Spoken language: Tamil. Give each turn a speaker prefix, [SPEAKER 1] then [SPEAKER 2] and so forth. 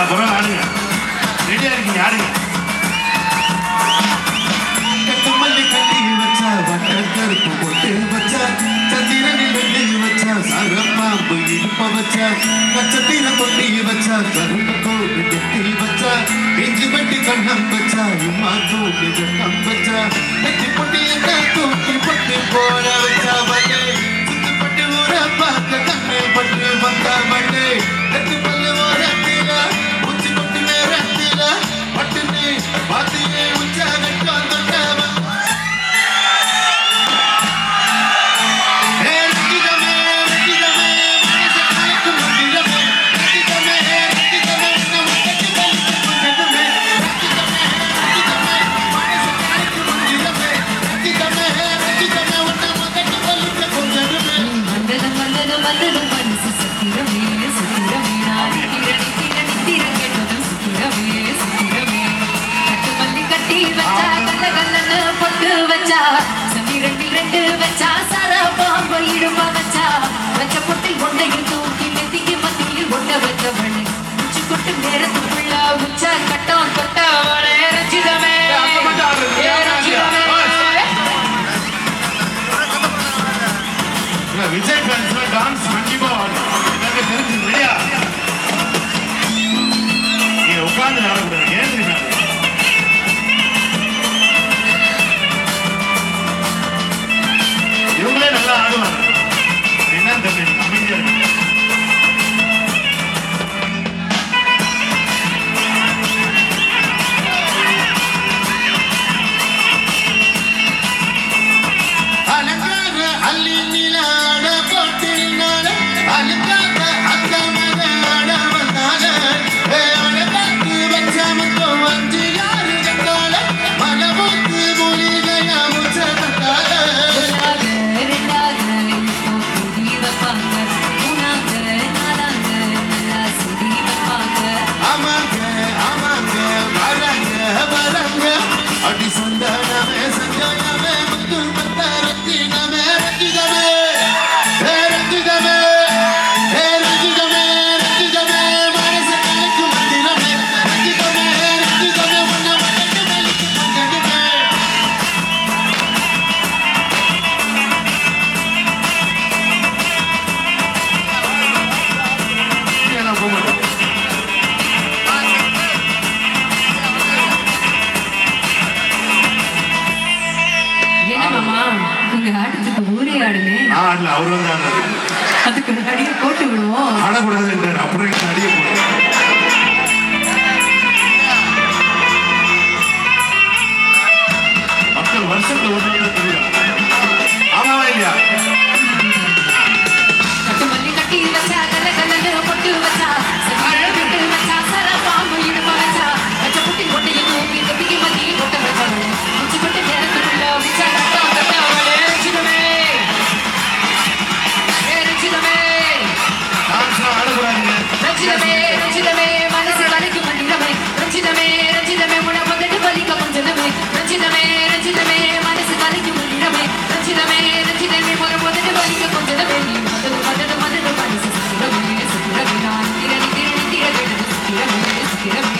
[SPEAKER 1] அப்புறம் ஆடுங்க ரெடியா இருக்கீங்க ஆடுங்க.
[SPEAKER 2] கட்டுமல்லி கட்டி வச்சா வட்டக்கருப்பு பொட்டு வச்சா சந்திரனில் வெள்ளி வச்சா சரப்பாம்பு இடுப்ப வச்சா நட்சத்திர கொட்டி வச்சா கரும்பு கோடு கட்டி வச்சா இஞ்சி வட்டி கண்ணம் வச்சா இம்மா தூக்கி கண்ணம் வச்சா நெத்தி பொட்டி என்ன தூக்கி பொட்டி வச்சா சுத்து பட்டு ஊர பார்க்க கண்ணே பட்டு வந்தா
[SPEAKER 3] ரெண்டு வச்சா சர பாம்பு இடுமா வச்சா வச்ச பொட்டில் ஒன்றையும் தூக்கி மெத்திக்கு மத்தியில் ஒட்ட வச்சவளே உச்சி கொட்டு நேரத்துக்குள்ள உச்சா கட்டம்
[SPEAKER 2] அடி சந்தானமே சந்தானமே
[SPEAKER 3] உங்க ஆட்டத்துக்கு ஊரே
[SPEAKER 1] ஆடல அவர் வந்து
[SPEAKER 3] அதுக்கு அடியை போட்டு விடுவோம்.
[SPEAKER 1] ஆடக்கூடாது அப்புறம் எனக்கு அடிய
[SPEAKER 3] రచితమే రచితమే మనసు కలిగి మందిరమే. రచితమే రచితమే ముడ మొదటి పలిక ముంచడమే రచితమే రచితమే మనసు కలిగి మందిరమే. రచితమే రచితమే ముడ మొదటి పలిక ముంచడమే నీ మొదలు మొదలు మొదలు మనసు
[SPEAKER 1] స్థిరమే స్థిరమే.
[SPEAKER 3] తిరణి తిరణి
[SPEAKER 4] తిరగడం స్థిరమే స్థిరమే.